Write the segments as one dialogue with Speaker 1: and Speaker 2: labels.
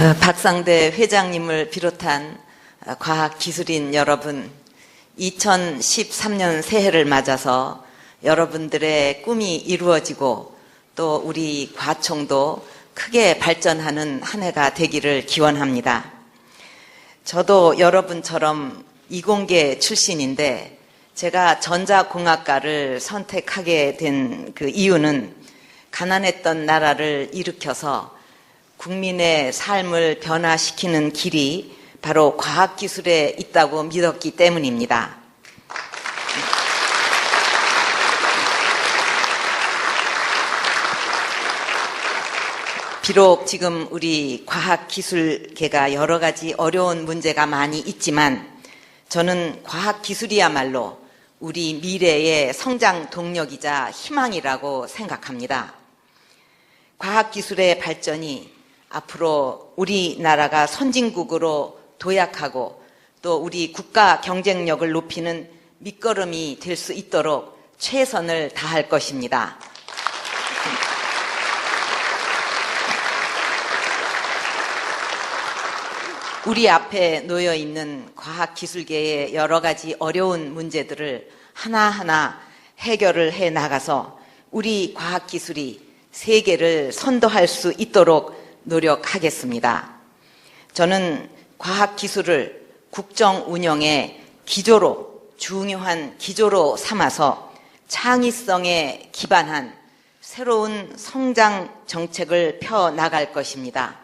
Speaker 1: 어, 박상대 회장님을 비롯한 어, 과학기술인 여러분, 2013년 새해를 맞아서 여러분들의 꿈이 이루어지고 또 우리 과총도 크게 발전하는 한 해가 되기를 기원합니다. 저도 여러분처럼 이공계 출신인데 제가 전자공학과를 선택하게 된 그 이유는 가난했던 나라를 일으켜서 국민의 삶을 변화시키는 길이 바로 과학기술에 있다고 믿었기 때문입니다. 비록 지금 우리 과학기술계가 여러 가지 어려운 문제가 많이 있지만 저는 과학기술이야말로 우리 미래의 성장 동력이자 희망이라고 생각합니다. 과학기술의 발전이 앞으로 우리나라가 선진국으로 도약하고 또 우리 국가 경쟁력을 높이는 밑거름이 될 수 있도록 최선을 다할 것입니다. 우리 앞에 놓여 있는 과학기술계의 여러 가지 어려운 문제들을 하나하나 해결을 해 나가서 우리 과학기술이 세계를 선도할 수 있도록 노력하겠습니다. 저는 과학 기술을 국정 운영의 기조로, 중요한 기조로 삼아서 창의성에 기반한 새로운 성장 정책을 펴 나갈 것입니다.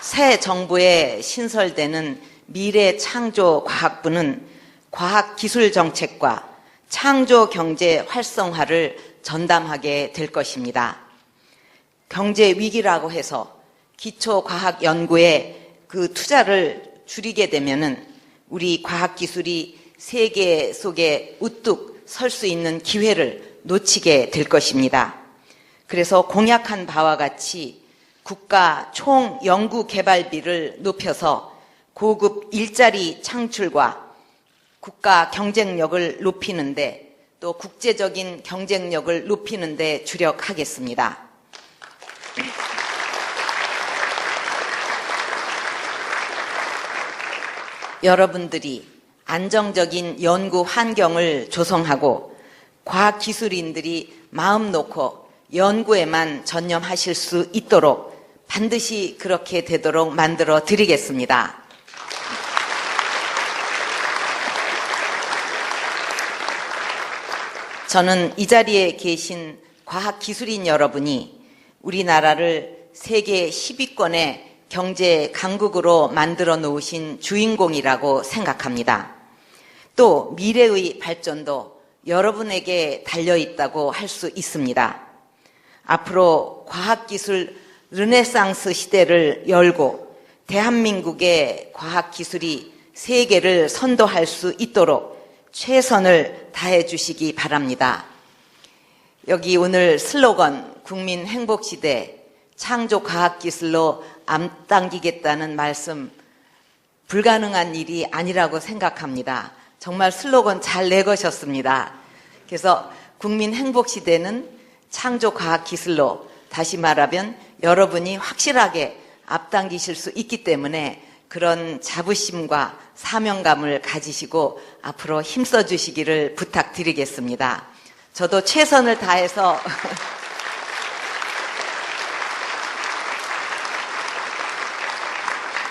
Speaker 1: 새 정부에 신설되는 미래 창조 과학부는 과학 기술 정책과 창조 경제 활성화를 전담하게 될 것입니다. 경제 위기라고 해서 기초 과학 연구에 그 투자를 줄이게 되면은 우리 과학 기술이 세계 속에 우뚝 설 수 있는 기회를 놓치게 될 것입니다. 그래서 공약한 바와 같이 국가 총 연구 개발비를 높여서 고급 일자리 창출과 국가 경쟁력을 높이는데 또 국제적인 경쟁력을 높이는데 주력하겠습니다. 여러분들이 안정적인 연구 환경을 조성하고 과학기술인들이 마음 놓고 연구에만 전념하실 수 있도록 반드시 그렇게 되도록 만들어 드리겠습니다. 저는 이 자리에 계신 과학기술인 여러분이 우리나라를 세계 10위권의 경제 강국으로 만들어 놓으신 주인공이라고 생각합니다. 또 미래의 발전도 여러분에게 달려 있다고 할 수 있습니다. 앞으로 과학기술 르네상스 시대를 열고 대한민국의 과학기술이 세계를 선도할 수 있도록 최선을 다해 주시기 바랍니다. 여기 오늘 슬로건 국민 행복시대 창조 과학기술로 앞당기겠다는 말씀 불가능한 일이 아니라고 생각합니다. 정말 슬로건 잘 내거셨습니다. 그래서 국민 행복시대는 창조 과학기술로 다시 말하면 여러분이 확실하게 앞당기실 수 있기 때문에 그런 자부심과 사명감을 가지시고 앞으로 힘써 주시기를 부탁드리겠습니다. 저도 최선을 다해서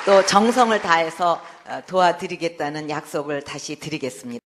Speaker 1: 또 정성을 다해서 도와드리겠다는 약속을 다시 드리겠습니다.